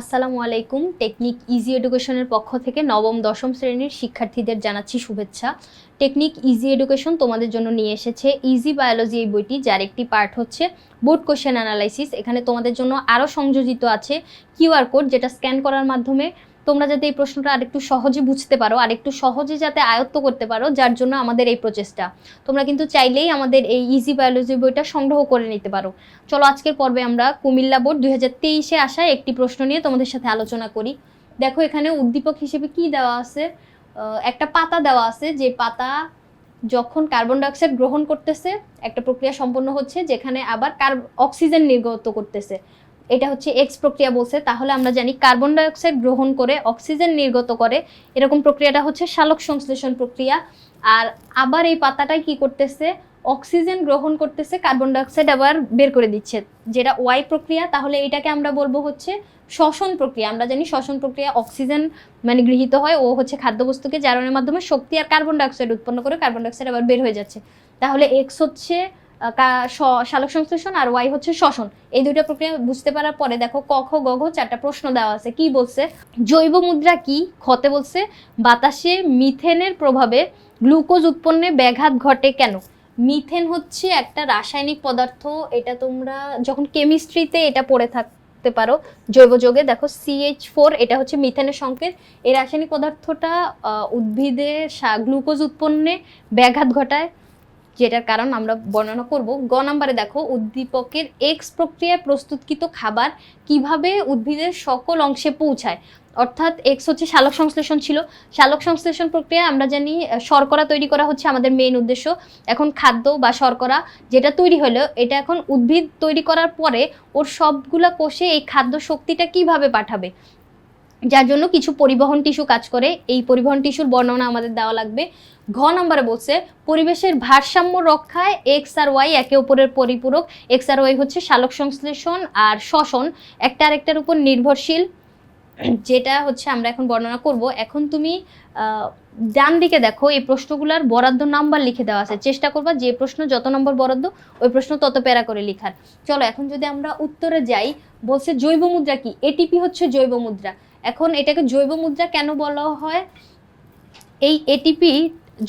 আসসালামু আলাইকুম। Technique easy এডুকেশনের পক্ষ থেকে নবম, দশম শ্রেণির শিক্ষার্থীদের জানাচ্ছি শুভেচ্ছা। টেকনিক ইজি এডুকেশন তোমাদের জন্য নিয়ে এসেছে ইজি বায়োলজি এই বইটি, যার একটি পার্ট হচ্ছে বোর্ড কোশ্চেন অ্যানালাইসিস। এখানে তোমাদের জন্য আরও সংযোজিত আছে কিউআর কোড, যেটা স্ক্যান করার মাধ্যমে তোমরা যাতে এই প্রশ্নটা আরেকটু সহজে বুঝতে পারো, আরেকটু সহজে যাতে আয়ত্ত করতে পারো, যার জন্য আমাদের এই প্রচেষ্টা তোমরা কিন্তু চাইলেই আমাদের এই ইজি বায়োলজি বইটা সংগ্রহ করে নিতে পারো। চলো আজকের পর্বে আমরা কুমিল্লা বোর্ড দুই হাজার তেইশে আসা একটি প্রশ্ন নিয়ে তোমাদের সাথে আলোচনা করি। দেখো এখানে উদ্দীপক হিসেবে কি দেওয়া আছে? একটা পাতা দেওয়া আছে, যে পাতা যখন কার্বন ডাইঅক্সাইড গ্রহণ করতেছে, একটা প্রক্রিয়া সম্পন্ন হচ্ছে, যেখানে আবার অক্সিজেন নির্গত করতেছে। এটা হচ্ছে এক্স প্রক্রিয়া বলছে, তাহলে আমরা জানি কার্বন ডাইঅক্সাইড গ্রহণ করে অক্সিজেন নির্গত করে। এরকম প্রক্রিয়াটা হচ্ছে শালক সংশ্লেষণ প্রক্রিয়া। আর আবার এই পাতাটাই কি করতেছে? অক্সিজেন গ্রহণ করতেছে কার্বন ডাইঅক্সাইড আবার বের করে দিচ্ছে। যেটা ওয়াই প্রক্রিয়া, তাহলে এটাকে আমরা বলব হচ্ছে শ্বসন প্রক্রিয়া। আমরা জানি শ্বসন প্রক্রিয়া অক্সিজেন মানে গৃহীত হয়, ও হচ্ছে খাদ্যবস্তুকে জারণের মাধ্যমে শক্তি আর কার্বন ডাইঅক্সাইড উৎপন্ন করে কার্বন ডাইঅক্সাইড আবার বের হয়ে যাচ্ছে। তাহলে এক্স হচ্ছে শালক সংশ্লেষণ আর ওয়াই হচ্ছে শ্বসন। এই দুইটা প্রক্রিয়া বুঝতে পারার পরে দেখো ক খ গ ঘ চারটা প্রশ্ন দেওয়া আছে। কি বলছে? জৈব মুদ্রা কি? খতে বলছে বাতাসে মিথেনের প্রভাবে গ্লুকোজ উৎপন্নে ব্যাঘাত ঘটে কেন? মিথেন হচ্ছে একটা রাসায়নিক পদার্থ এটা তোমরা যখন কেমিস্ট্রিতে এটা পড়ে থাকতে পারো জৈব যোগে দেখো সিএইচ ফোর এটা হচ্ছে মিথেনের সংকেত। এই রাসায়নিক পদার্থটা আহ, উদ্ভিদের গ্লুকোজ উৎপন্নে ব্যাঘাত ঘটায়। যেটার কারণ আমরা বর্ণনা করব। গ নাম্বারে দেখো, উদ্দীপকের এক্স প্রক্রিয়ায় প্রস্তুতকৃত খাবার কীভাবে উদ্ভিদের সকল অংশে পৌঁছায়? অর্থাৎ এক্স হচ্ছে শালক সংশ্লেষণ ছিল। শালক সংশ্লেষণ প্রক্রিয়া আমরা জানি শর্করা তৈরি করা হচ্ছে আমাদের মেইন উদ্দেশ্য। এখন খাদ্য বা শর্করা যেটা তৈরি হলো, এটা এখন উদ্ভিদ তৈরি করার পরে ওর সবগুলা কোষে এই খাদ্য শক্তিটা কীভাবে পাঠাবে? যার জন্য কিছু পরিবহন টিস্যু কাজ করে। এই পরিবহন টিস্যুর বর্ণনা আমাদের দেওয়া লাগবে। ঘ নম্বরে বলছে, পরিবেশের ভারসাম্য রক্ষায় এক্স আর ওয়াই একে অপরের পরিপূরক। এক্স আর ওয়াই হচ্ছে শালক সংশ্লেষণ আর শ্বসন, একটা আরেকটার উপর নির্ভরশীল। যেটা হচ্ছে আমরা এখন বর্ণনা করব। এখন তুমি ডান দিকে দেখো, এই প্রশ্নগুলোর বরাদ্দ নাম্বার লিখে দেওয়া আছে। চেষ্টা করবা যে প্রশ্ন যত নম্বর বরাদ্দ, ওই প্রশ্ন তত প্যারা করে লিখার। চলো, এখন যদি আমরা উত্তরে যাই, বলছে জৈব মুদ্রা কি? এটিপি হচ্ছে জৈব মুদ্রা। এখন এটাকে জৈব মুদ্রা কেন বলা হয়? এই এটিপি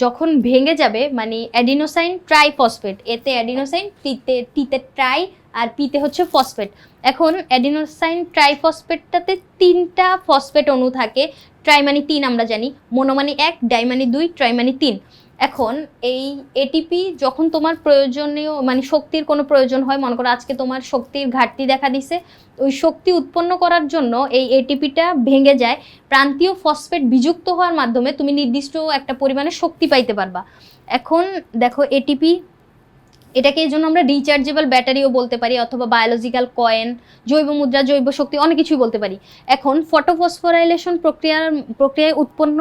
যখন ভেঙে যাবে মানে অ্যাডিনোসাইন ট্রাইফসফেট এতে অ্যাডিনোসাইন টিতে টিতে ট্রাই আর পিতে হচ্ছে ফসফেট এখন অ্যাডিনোসাইন ট্রাইফসফেটটাতে তিনটা ফসফেট অণু থাকে ট্রাই মানে তিন আমরা জানি মোনো মানে এক ডাই মানে দুই ট্রাই মানে তিন। এখন এই এটিপি যখন তোমার প্রয়োজনীয় মানে শক্তির কোনো প্রয়োজন হয়, মনে করো আজকে তোমার শক্তির ঘাটতি দেখা দিছে, ওই শক্তি উৎপন্ন করার জন্য এই এটিপিটা ভেঙে যায়। প্রান্তীয় ফসফেট বিযুক্ত হওয়ার মাধ্যমে তুমি নির্দিষ্ট একটা পরিমাণে শক্তি পাইতে পারবা। এখন দেখো এটিপি এটাকে এই জন্য আমরা রিচার্জেবল ব্যাটারিও বলতে পারি, অথবা বায়োলজিক্যাল কয়েন জৈব মুদ্রা, জৈব শক্তি, অনেক কিছুই বলতে পারি। এখন ফটোফসফোরাইলেশন প্রক্রিয়ার, প্রক্রিয়ায় উৎপন্ন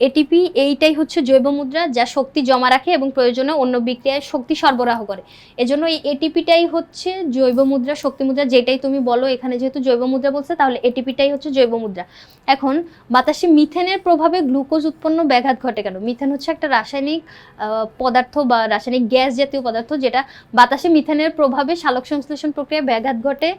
এটিপি এইটাই হচ্ছে জৈব মুদ্রা যা শক্তি জমা রাখে এবং প্রয়োজনে অন্য বিক্রিয়ায় শক্তি সরবরাহ করে। এজন্য এই এটিপিটাই হচ্ছে জৈব মুদ্রা, শক্তি মুদ্রা যেটাই তুমি বলো, এখানে যেহেতু জৈব মুদ্রা বলছে, তাহলে এটিপিটাই হচ্ছে জৈব মুদ্রা। এখন বাতাসে মিথেনের প্রভাবে গ্লুকোজ উৎপন্ন ব্যাঘাত ঘটে কেন? মিথেন হচ্ছে একটা রাসায়নিক পদার্থ বা রাসায়নিক গ্যাস জাতীয় পদার্থ যেটা বাতাসে মিথেনের প্রভাবে শালক সংশ্লেষণ প্রক্রিয়ায় ব্যাঘাত ঘটে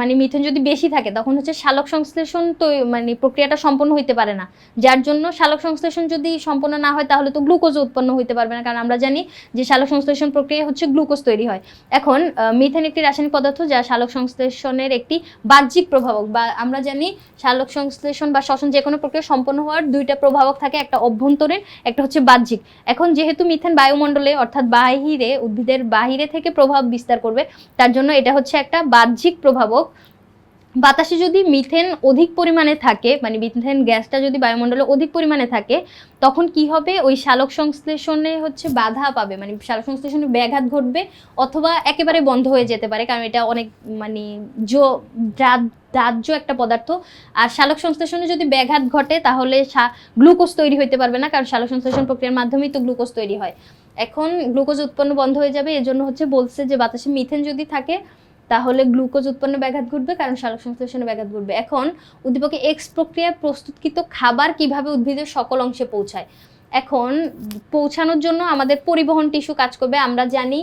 মানে মিথেন যদি বেশি থাকে, তখন হচ্ছে শালক সংশ্লেষণ তো মানে প্রক্রিয়াটা সম্পন্ন হইতে পারে না। যার জন্য শালক সংশ্লেষণ যদি সম্পন্ন না হয়, তাহলে তো গ্লুকোজ উৎপন্ন হইতে পারবে না। কারণ আমরা জানি যে শালক সংশ্লেষণ প্রক্রিয়া হচ্ছে গ্লুকোজ তৈরি হয়। এখন মিথেন একটি রাসায়নিক পদার্থ যা শালক সংশ্লেষণের একটি বাহ্যিক প্রভাবক বা আমরা জানি শালক সংশ্লেষণ বা শ্বসন যে কোনো প্রক্রিয়া সম্পন্ন হওয়ার দুইটা প্রভাবক থাকে, একটা অভ্যন্তরীণ একটা হচ্ছে বাহ্যিক। এখন যেহেতু মিথেন বায়ুমণ্ডলে, অর্থাৎ বাহিরে, উদ্ভিদের বাহিরে থেকে প্রভাব বিস্তার করবে, তার জন্য এটা হচ্ছে একটা বাহ্যিক প্রভাবক। বাতাসে যদি মিথেন অধিক পরিমাণে থাকে মানে মিথেন গ্যাসটা যদি বায়ুমণ্ডলে অধিক পরিমাণে থাকে, তখন কি হবে? ওই শালক সংশ্লেষণে হচ্ছে বাধা পাবে মানে শালক সংশ্লেষণে ব্যাঘাত ঘটবে অথবা একেবারে বন্ধ হয়ে যেতে পারে, কারণ এটা অনেক মানে জো দাহ্য একটা পদার্থ। আর শালক সংশ্লেষণে যদি ব্যাঘাত ঘটে, তাহলে গ্লুকোজ তৈরি হইতে পারবে না, কারণ শালক সংশ্লেষণ প্রক্রিয়ার মাধ্যমেই তো গ্লুকোজ তৈরি হয়। এখন গ্লুকোজ উৎপন্ন বন্ধ হয়ে যাবে, এজন্য হচ্ছে বলছে যে বাতাসে মিথেন যদি থাকে তাহলে গ্লুকোজ উৎপন্ন ব্যাঘাত ঘটবে, কারণ শালক সংশ্লেষণে ব্যাঘাত ঘটবে। এখন উদ্দীপকে এক্স প্রক্রিয়ায় প্রস্তুতকৃত খাবার কীভাবে উদ্ভিদের সকল অংশে পৌঁছায়? এখন পৌঁছানোর জন্য আমাদের পরিবহন টিস্যু কাজ করবে। আমরা জানি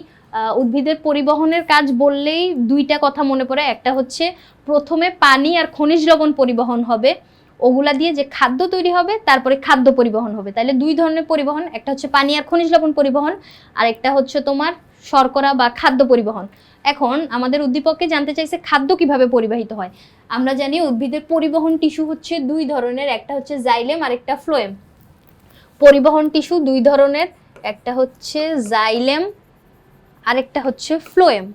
উদ্ভিদের পরিবহনের কাজ বললেই দুইটা কথা মনে পড়ে। একটা হচ্ছে, প্রথমে পানি আর খনিজ লবণ পরিবহন হবে। ওগুলা দিয়ে যে খাদ্য তৈরি হবে, তারপরে খাদ্য পরিবহন হবে। তাহলে দুই ধরনের পরিবহন, একটা হচ্ছে পানি আর খনিজ লবণ পরিবহন আর একটা হচ্ছে তোমার শর্করা বা খাদ্য পরিবহন। এখন আমাদের উদ্দীপককে জানতে চাইছে খাদ্য কীভাবে পরিবাহিত হয়। আমরা জানি উদ্ভিদের পরিবহন টিস্যু হচ্ছে দুই ধরনের, একটা হচ্ছে জাইলেম আর একটা ফ্লোয়েম। পরিবহন টিস্যু দুই ধরনের, একটা হচ্ছে জাইলেম আরেকটা হচ্ছে ফ্লোয়েম।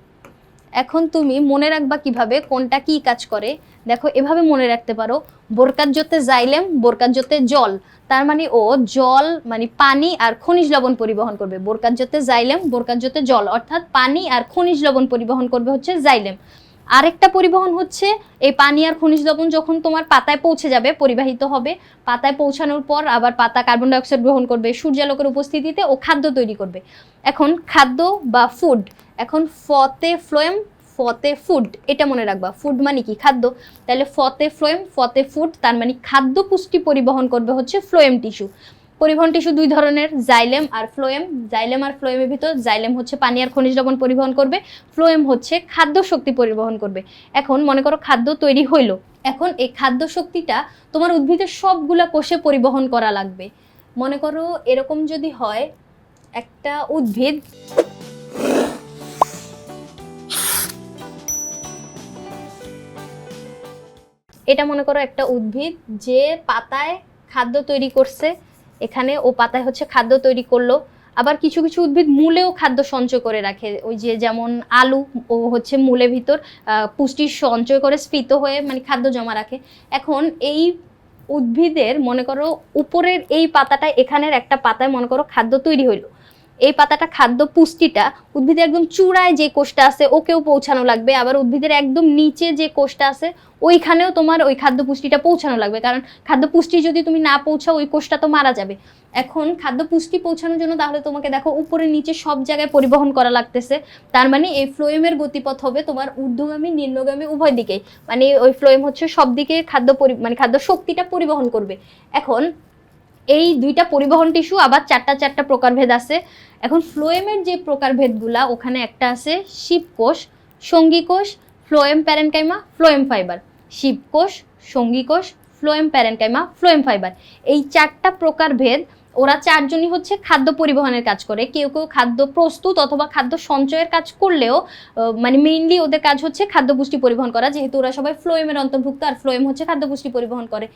এখন তুমি মনে রাখবা কীভাবে, কোনটা কি কাজ করে? দেখো, এভাবে মনে রাখতে পারো। বোরকার জোতে জাইলেম, বোরকার জোতে জল। তার মানে ও জল মানে পানি আর খনিজ লবণ পরিবহন করবে। বোরকার জোতে জাইলেম, বোরকার জোতে জল। অর্থাৎ পানি আর খনিজ লবণ পরিবহন করবে হচ্ছে জাইলেম। আরেকটা পরিবহন হচ্ছে, এই পানি আর খনিজ লবণ যখন তোমার পাতায় পৌঁছে যাবে, পরিবাহিত হবে, পাতায় পৌঁছানোর পর আবার পাতা কার্বন ডাইঅক্সাইড গ্রহণ করবে, সূর্যালোকের উপস্থিতিতে ও খাদ্য তৈরি করবে। এখন খাদ্য বা ফুড এখন ফতে ফ্লোয়েম ফতে ফুড, এটা মনে রাখবা। ফুড মানে কি? খাদ্য। তাহলে ফতে ফ্লোয়েম, ফতে ফুড, তার মানে খাদ্য পুষ্টি পরিবহন করবে হচ্ছে ফ্লোয়েম টিস্যু। পরিবহন টিস্যু দুই ধরনের, জাইলেম আর ফ্লোয়েম। জাইলেম আর ফ্লোয়েমের ভিতর জাইলেম হচ্ছে পানি আর খনিজ লবণ পরিবহন করবে। ফ্লোয়েম হচ্ছে খাদ্য শক্তি পরিবহন করবে। এখন মনে করো খাদ্য তৈরি হইল। এখন এই খাদ্য শক্তিটা তোমার উদ্ভিদের সবগুলা কোষে পরিবহন করা লাগবে। মনে করো এরকম যদি হয়, একটা উদ্ভিদ এটা মনে করো একটা উদ্ভিদ যে পাতায় খাদ্য তৈরি করছে। এখানে ও পাতায় হচ্ছে খাদ্য তৈরি করল। আবার কিছু কিছু উদ্ভিদ মূলেও খাদ্য সঞ্চয় করে রাখে। ওই যে যেমন আলু, ও হচ্ছে মূলে ভিতর পুষ্টি সঞ্চয় করে স্ফীত হয়ে মানে খাদ্য জমা রাখে। এখন এই উদ্ভিদের মনে করো উপরের এই পাতাটা এখানের একটা পাতায় মনে করো খাদ্য তৈরি হইল। এই পাতাটা খাদ্য পুষ্টিটা উদ্ভিদের একদম চূড়ায় যে কোষটা আছে, ওকেও পৌঁছানো লাগবে। আবার উদ্ভিদের একদম নিচে যে কোষটা আছে, ওইখানেও তোমার ওই খাদ্য পুষ্টিটা পৌঁছানো লাগবে। কারণ খাদ্য পুষ্টি যদি তুমি না পৌঁছাও, ওই কোষটা তো মারা যাবে। এখন খাদ্য পুষ্টি পৌঁছানোর জন্য তাহলে তোমাকে দেখো, উপরে নিচে সব জায়গায় পরিবহন করা লাগতেছে। তার মানে এই ফ্লোয়েমের গতিপথ হবে তোমার ঊর্ধ্বগামী, নিম্নগামী, উভয় দিকেই। মানে ওই ফ্লোয়েম হচ্ছে সব দিকে খাদ্য মানে খাদ্য শক্তিটা পরিবহন করবে। এখন এই দুইটা পরিবহন টিস্যু আবার চারটা চারটা প্রকারভেদ আছে। এখন ফ্লোয়েমের যে প্রকারভেদগুলা, ওখানে একটা আছে শিবকোষ সঙ্গী কোষ ফ্লোয়েম প্যারেনকাইমা ফ্লোয়েম ফাইবার শিবকোষ সঙ্গী কোষ ফ্লোয়েম প্যারেনকাইমা ফ্লোয়েম ফাইবার এই চারটা প্রকারভেদ, ওরা চারজনই হচ্ছে খাদ্য পরিবহনের কাজ করে। কেউ কেউ খাদ্য প্রস্তুত অথবা খাদ্য সঞ্চয়ের কাজ করলেও মানে মেইনলি ওদের কাজ হচ্ছে খাদ্য পুষ্টি পরিবহন করা। যেহেতু ওরা সবাই ফ্লোয়েমের অন্তর্ভুক্ত, আর ফ্লোয়েম হচ্ছে খাদ্য পুষ্টি পরিবহন করে।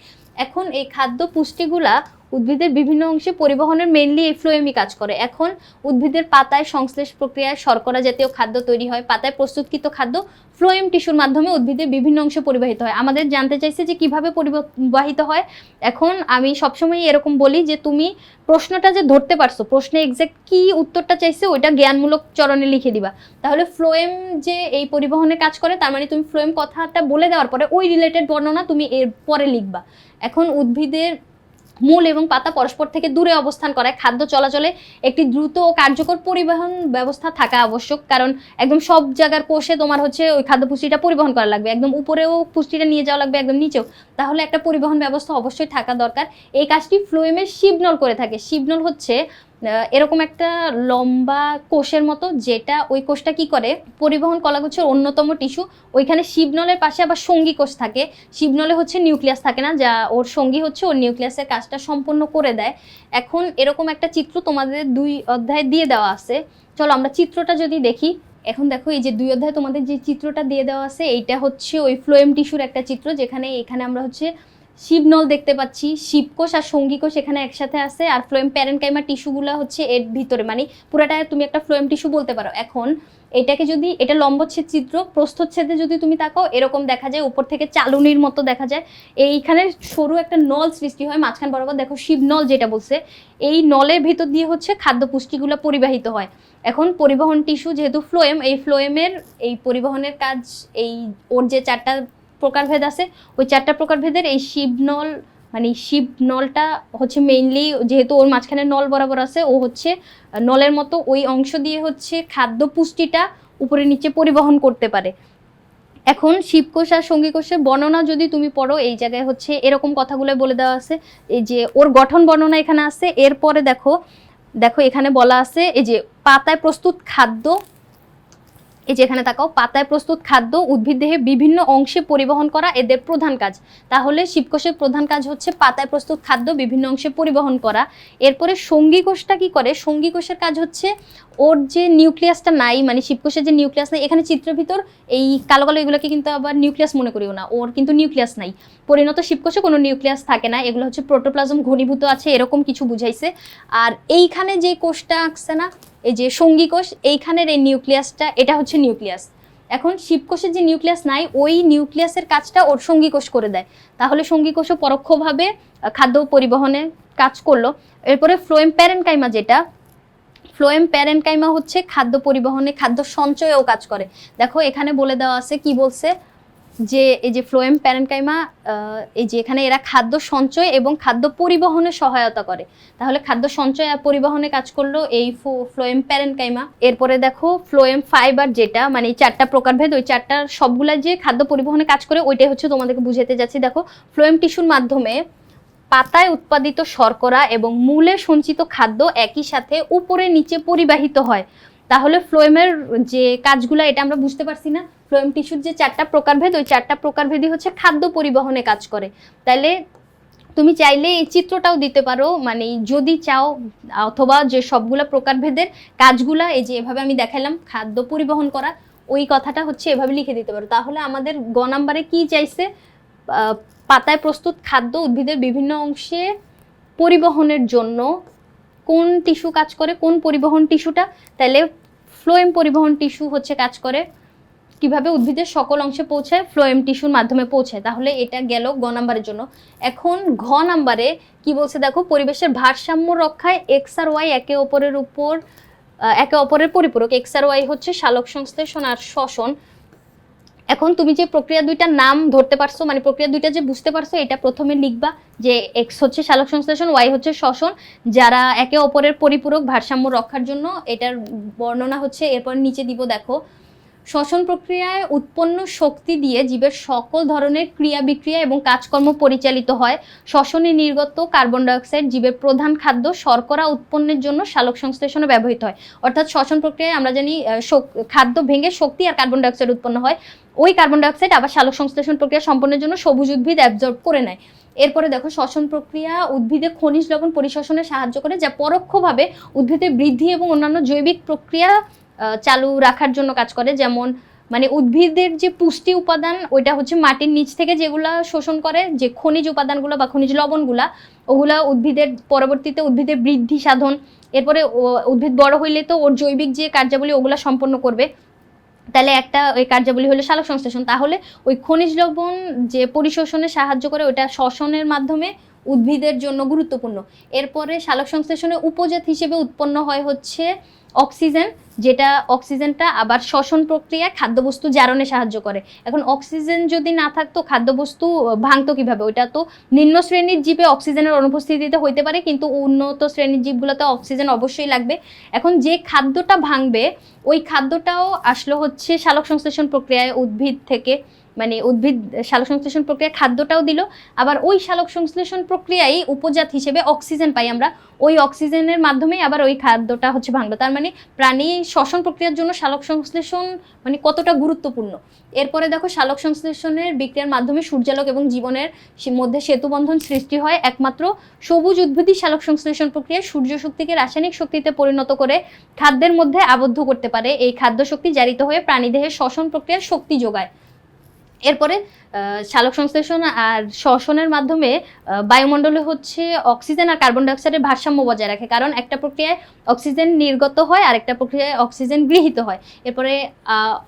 এখন এই খাদ্য পুষ্টিগুলা উদ্ভিদের বিভিন্ন অংশে পরিবহনের মেইনলি এই ফ্লোয়েমই কাজ করে। এখন উদ্ভিদের পাতায় সংশ্লেষ প্রক্রিয়ায় শর্করা জাতীয় খাদ্য তৈরি হয়। পাতায় প্রস্তুতকৃত খাদ্য ফ্লোয়েম টিস্যুর মাধ্যমে উদ্ভিদের বিভিন্ন অংশে পরিবাহিত হয়। আমাদের জানতে চাইছে যে কীভাবে পরিবাহিত হয়। এখন আমি সবসময় এরকম বলি যে তুমি প্রশ্নটা যে ধরতে পারছ, প্রশ্নে এক্সাক্ট কি উত্তরটা চাইছে, ওইটা জ্ঞানমূলক চরণে লিখে দিবা। তাহলে ফ্লোয়েম যে এই পরিবহনে কাজ করে, তার মানে তুমি ফ্লোয়েম কথাটা বলে দেওয়ার পরে ওই রিলেটেড বর্ণনা তুমি এর পরে লিখবা। এখন উদ্ভিদের মূল এবং পাতা পরস্পর থেকে দূরে অবস্থান করায় খাদ্য চলাচলে একটি দ্রুত ও কার্যকর পরিবহন ব্যবস্থা থাকা আবশ্যক। কারণ একদম সব জায়গার কোষে তোমার হচ্ছে ওই খাদ্য পুষ্টিটা পরিবহন করা লাগবে। একদম উপরেও পুষ্টিটা নিয়ে যাওয়া লাগবে, একদম নিচেও। তাহলে একটা পরিবহন ব্যবস্থা অবশ্যই থাকা দরকার। এই কাজটি ফ্লোয়েমের শিবনল করে থাকে। শিবনল হচ্ছে এরকম একটা লম্বা কোষের মতো যেটা ওই কোষটা কি করে? পরিবহন কলাগুচ্ছের অন্যতম টিস্যু। ওইখানে শিবনলের পাশে আবার সঙ্গী কোষ থাকে। শিবনলে হচ্ছে নিউক্লিয়াস থাকে না, যা ওর সঙ্গী হচ্ছে, ওর নিউক্লিয়াসের কাজটা সম্পন্ন করে দেয়। এখন এরকম একটা চিত্র তোমাদের দুই অধ্যায়ে দিয়ে দেওয়া আছে। চলো আমরা চিত্রটা যদি দেখি। এখন দেখো এই যে দুই অধ্যায়ে তোমাদের যে চিত্রটা দিয়ে দেওয়া আছে, এইটা হচ্ছে ওই ফ্লোয়েম টিস্যুর একটা চিত্র, যেখানে এখানে আমরা হচ্ছে শিবনল দেখতে পাচ্ছি, শিবকোষ আর সঙ্গীকোষ এখানে একসাথে আছে, আর ফ্লোয়েম প্যারেনকাইমা টিস্যুগুলো হচ্ছে এর ভিতরে মানে পুরাটা তুমি একটা ফ্লোয়েম টিস্যু বলতে পারো। এখন এটাকে যদি, এটা লম্বচ্ছেদ চিত্র প্রস্থচ্ছেদে যদি তুমি তাকাও, এরকম দেখা যায়, উপর থেকে চালুনির মতো দেখা যায়। এইখানে সরু একটা নল সৃষ্টি হয়, মাঝখান বরাবর, দেখো শিবনল যেটা বলছে, এই নলের ভেতর দিয়ে হচ্ছে খাদ্য পুষ্টিগুলো পরিবাহিত হয়। এখন পরিবহন টিস্যু, যেহেতু ফ্লোয়েম, এই ফ্লোয়েমের, এই পরিবহনের কাজ, এই ওর যে চারটা প্রকারভেদ আছে। ওই চারটা প্রকারভেদের এই শিবনল মানে শিব নলটা হচ্ছে মেইনলি যেহেতু ওর মাঝখানে নল বরাবর আছে, ও হচ্ছে নলের মতো ওই অংশ দিয়ে হচ্ছে খাদ্য পুষ্টিটা উপরে নিচে পরিবহন করতে পারে। এখন শিবকোষ আর সঙ্গীকোষের বর্ণনা যদি তুমি পড়ো, এই জায়গায় হচ্ছে এরকম কথাগুলো বলে দেওয়া আছে। এই যে ওর গঠন বর্ণনা এখানে আছে, এরপরে দেখো দেখো এখানে বলা আছে, এই যে পাতায় প্রস্তুত খাদ্য এই যে এখানে তাকাও পাতায় প্রস্তুত খাদ্য, উদ্ভিদ দেহে বিভিন্ন অংশে পরিবহন করা এদের প্রধান কাজ। তাহলে শিবকোষের প্রধান কাজ হচ্ছে পাতায় প্রস্তুত খাদ্য, বিভিন্ন অংশে পরিবহন করা। এরপরে সঙ্গী কোষটা কি করে? সঙ্গী কোষের কাজ হচ্ছে ওর যে নিউক্লিয়াসটা নাই মানে শিবকোষের যে নিউক্লিয়াস নাই, এখানে চিত্রের ভিতর এই কালো কালো এগুলোকে কিন্তু আবার নিউক্লিয়াস মনে করিও না, ওর কিন্তু নিউক্লিয়াস নাই। পরিণত শিবকোষে কোনো নিউক্লিয়াস থাকে না, এগুলো হচ্ছে প্রোটোপ্লাজম ঘনীভূত আছে, এরকম কিছু বুঝাইছে। আর এইখানে যে কোষটা আঁকছে না এই যে সঙ্গী কোষ, এইখানের এই নিউক্লিয়াসটা, এটা হচ্ছে নিউক্লিয়াস। এখন শিবকোষের যে নিউক্লিয়াস নাই, ওই নিউক্লিয়াসের কাজটা ওর সঙ্গী কোষ করে দেয়। তাহলে সঙ্গী কোষও পরোক্ষভাবে খাদ্য পরিবহনে কাজ করল। এরপরে ফ্লোয়েম প্যারেনকাইমা যেটা, ফ্লোয়েম প্যারেনকাইমা হচ্ছে খাদ্য পরিবহনে খাদ্য সঞ্চয়েও কাজ করে। দেখো এখানে বলে দেওয়া আছে, কি বলছে? যে এই যে ফ্লোয়েম প্যারেনকাইমা এই যে এখানে এরা খাদ্য সঞ্চয় এবং খাদ্য পরিবহনে সহায়তা করে। তাহলে খাদ্য সঞ্চয় আর পরিবহনে কাজ করল এই ফ্লোয়েম প্যারেনকাইমা। এরপরে দেখো ফ্লোয়েম ফাইবার যেটা মানে এই চারটা প্রকারভেদ, ওই চারটা সবগুলা যে খাদ্য পরিবহনে কাজ করে, ওইটাই হচ্ছে তোমাদেরকে বুঝাতে যাচ্ছি। দেখো, ফ্লোয়েম টিস্যুর মাধ্যমে পাতায় উৎপাদিত শর্করা এবং মূলে সঞ্চিত খাদ্য একই সাথে উপরে নিচে পরিবাহিত হয়। তাহলে ফ্লোয়েমের যে কাজগুলো, এটা আমরা বুঝতে পারছি না। ফ্লোয়েম টিস্যুর যে চারটা প্রকারভেদ, ওই চারটা প্রকারভেদই হচ্ছে খাদ্য পরিবহনে কাজ করে। তাইলে তুমি চাইলে এই চিত্রটাও দিতে পারো মানে যদি চাও, অথবা যে সবগুলা প্রকারভেদের কাজগুলা, এই যে এভাবে আমি দেখালাম, খাদ্য পরিবহন করা, ওই কথাটা হচ্ছে এভাবে লিখে দিতে পারো। তাহলে আমাদের গ নাম্বারে কি চাইছে? পাতায় প্রস্তুত খাদ্য উদ্ভিদের বিভিন্ন অংশে পরিবহনের জন্য কোন টিস্যু কাজ করে, কোন পরিবহন টিস্যুটা তাহলে ফ্লোয়েম পরিবহন টিস্যু হচ্ছে কাজ করে। কীভাবে উদ্ভিদের সকল অংশে পৌঁছায় ফ্লোয়েম টিস্যুর মাধ্যমে পৌঁছায়। তাহলে এটা গেল গ নাম্বারের জন্য। এখন ঘ নাম্বারে কি বলছে দেখো, পরিবেশের ভারসাম্য রক্ষায় এক্স আর ওয়াই একে অপরের উপর একে অপরের পরিপূরক এক্স আর ওয়াই হচ্ছে সালোক সংশ্লেষণ আর শ্বসন। এখন তুমি যে প্রক্রিয়া দুইটার নাম ধরতে পারছ মানে প্রক্রিয়া দুইটা যে বুঝতে পারছ, এটা প্রথমে লিখবা যে এক্স হচ্ছে শালক সংশ্লেষণ ওয়াই হচ্ছে শ্বসন। যারা একে অপরের পরিপূরক ভারসাম্য রক্ষার জন্য এটার বর্ণনা হচ্ছে, এরপর নিচে দিব, দেখো। শ্বসন প্রক্রিয়ায় উৎপন্ন শক্তি দিয়ে জীবের সকল ধরনের ক্রিয়া বিক্রিয়া এবং কাজকর্ম পরিচালিত হয়। শ্বসনে নির্গত কার্বন ডাইঅক্সাইড জীবের প্রধান খাদ্য শর্করা উৎপন্নের জন্য সালোক সংশ্লেষণে ব্যবহৃত হয়। অর্থাৎ শ্বসন প্রক্রিয়ায় আমরা জানি খাদ্য ভেঙে শক্তি আর কার্বন ডাইঅক্সাইড উৎপন্ন হয়। ওই কার্বন ডাইঅক্সাইড আবার সালোক সংশ্লেষণ প্রক্রিয়া সম্পন্নের জন্য সবুজ উদ্ভিদ অ্যাবজর্ব করে নেয়। এরপরে দেখো শ্বসন প্রক্রিয়া, উদ্ভিদে খনিজ লবণ পরিশোষণে সাহায্য করে, যা পরোক্ষভাবে উদ্ভিদের বৃদ্ধি এবং অন্যান্য জৈবিক প্রক্রিয়া চালু রাখার জন্য কাজ করে। যেমন মানে উদ্ভিদের যে পুষ্টি উপাদান, ওইটা হচ্ছে মাটির নিচ থেকে যেগুলা শোষণ করে, যে খনিজ উপাদানগুলো বা খনিজ লবণগুলা, ওগুলা উদ্ভিদের পরবর্তীতে উদ্ভিদের বৃদ্ধি সাধন। এরপরে উদ্ভিদ বড় হইলে তো ওর জৈবিক যে কার্যাবলী, ওগুলা সম্পন্ন করবে। তাহলে একটা ওই কার্যাবলী হলো শালক সংশ্লেষণ। তাহলে ওই খনিজ লবণ যে পরিশোষণে সাহায্য করে ওটা শ্বসনের মাধ্যমে উদ্ভিদের জন্য গুরুত্বপূর্ণ। এরপরে শালক সংশ্লেষণে উপজাত হিসেবে উৎপন্ন হয় হচ্ছে অক্সিজেন। যেটা অক্সিজেনটা আবার শ্বসন প্রক্রিয়ায় খাদ্যবস্তু জারণে সাহায্য করে। এখন অক্সিজেন যদি না থাকতো খাদ্যবস্তু ভাঙতো কীভাবে? ওইটা তো নিম্ন শ্রেণির জীবে অক্সিজেনের অনুপস্থিতিতে হইতে পারে, কিন্তু উন্নত শ্রেণির জীবগুলোতে অক্সিজেন অবশ্যই লাগবে। এখন যে খাদ্যটা ভাঙবে, ওই খাদ্যটাও আসলো হচ্ছে সালোক সংশ্লেষণ প্রক্রিয়ায় উদ্ভিদ থেকে মানে উদ্ভিদ, সালোক সংশ্লেষণ প্রক্রিয়া খাদ্যটাও দিল। আবার ওই সালোক সংশ্লেষণ প্রক্রিয়ায় উপজাত হিসেবে অক্সিজেন পাই আমরা। ওই অক্সিজেনের মাধ্যমেই আবার ওই খাদ্যটা হচ্ছে ভাঙলো। তার মানে প্রাণী শ্বসন প্রক্রিয়ার জন্য শালক সংশ্লেষণ মানে কতটা গুরুত্বপূর্ণ? এরপরে দেখো শালক সংশ্লেষণের বিক্রিয়ার মাধ্যমে সূর্যালোক এবং জীবনের মধ্যে সেতুবন্ধন সৃষ্টি হয় একমাত্র সবুজ উদ্ভিদই শালক সংশ্লেষণ প্রক্রিয়ায় সূর্য শক্তিকে রাসায়নিক শক্তিতে পরিণত করে খাদ্যের মধ্যে আবদ্ধ করতে পারে। এই খাদ্য শক্তি জারিত হয়ে প্রাণীদেহের শ্বসন প্রক্রিয়ার শক্তি যোগায়। এরপরে সালোক সংশ্লেষণ আর শ্বসনের মাধ্যমে বায়ুমণ্ডলে হচ্ছে অক্সিজেন আর কার্বন ডাইঅক্সাইডের ভারসাম্য বজায় রাখে। কারণ একটা প্রক্রিয়ায় অক্সিজেন নির্গত হয় আর একটা প্রক্রিয়ায় অক্সিজেন গৃহীত হয়। এরপরে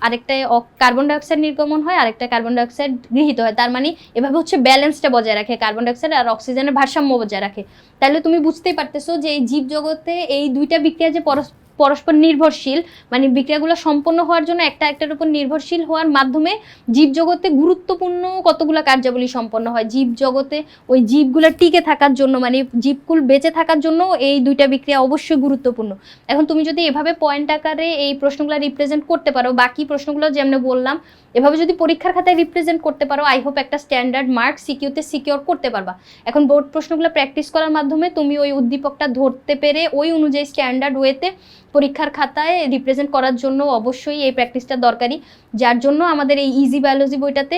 আরেকটায় কার্বন ডাইঅক্সাইড নির্গমন হয়, আরেকটা কার্বন ডাইঅক্সাইড গৃহীত হয়। তার মানে এভাবে হচ্ছে ব্যালেন্সটা বজায় রাখে, কার্বন ডাইঅক্সাইড আর অক্সিজেনের ভারসাম্য বজায় রাখে। তাহলে তুমি বুঝতেই পারতেছো যে এই জীবজগতে এই দুইটা বিক্রিয়া যে পরস- পরস্পর নির্ভরশীল মানে বিক্রিয়াগুলো সম্পন্ন হওয়ার জন্য একটা একটার উপর নির্ভরশীল হওয়ার মাধ্যমে জীবজগতে গুরুত্বপূর্ণ কতগুলো কার্যাবলী সম্পন্ন হয়। জীবজগতে ওই জীবগুলো টিকে থাকার জন্য মানে জীবকুল বেঁচে থাকার জন্য এই দুইটা বিক্রিয়া অবশ্যই গুরুত্বপূর্ণ। এখন তুমি যদি এভাবে পয়েন্ট আকারে এই প্রশ্নগুলো রিপ্রেজেন্ট করতে পারো, বাকি প্রশ্নগুলো যেমন বললাম, এভাবে যদি পরীক্ষার খাতায় রিপ্রেজেন্ট করতে পারো আই হোপ একটা স্ট্যান্ডার্ড মার্ক সিকিউতে সিকিউর করতে পারবা। এখন বোর্ড প্রশ্নগুলো প্র্যাকটিস করার মাধ্যমে তুমি ওই উদ্দীপকটা ধরতে পেরে ওই অনুযায়ী স্ট্যান্ডার্ড ওয়েতে পরীক্ষার খাতায় রিপ্রেজেন্ট করার জন্য অবশ্যই এই প্র্যাকটিসটা দরকারি। যার জন্য আমাদের এই ইজি বায়োলজি বইটাতে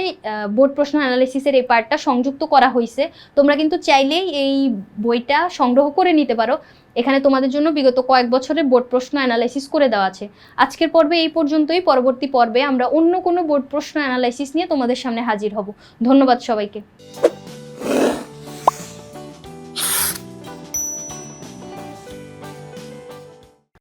বোর্ড প্রশ্ন অ্যানালাইসিসের এই পার্টটা সংযুক্ত করা হয়েছে তোমরা কিন্তু চাইলেই এই বইটা সংগ্রহ করে নিতে পারো। এখানে তোমাদের জন্য বিগত কয়েক বছরের বোর্ড প্রশ্ন অ্যানালাইসিস করে দেওয়া আছে। আজকের পর্বে এই পর্যন্তই। পরবর্তী পর্বে আমরা অন্য কোনো বোর্ড প্রশ্ন অ্যানালাইসিস নিয়ে তোমাদের সামনে হাজির হব। ধন্যবাদ সবাইকে।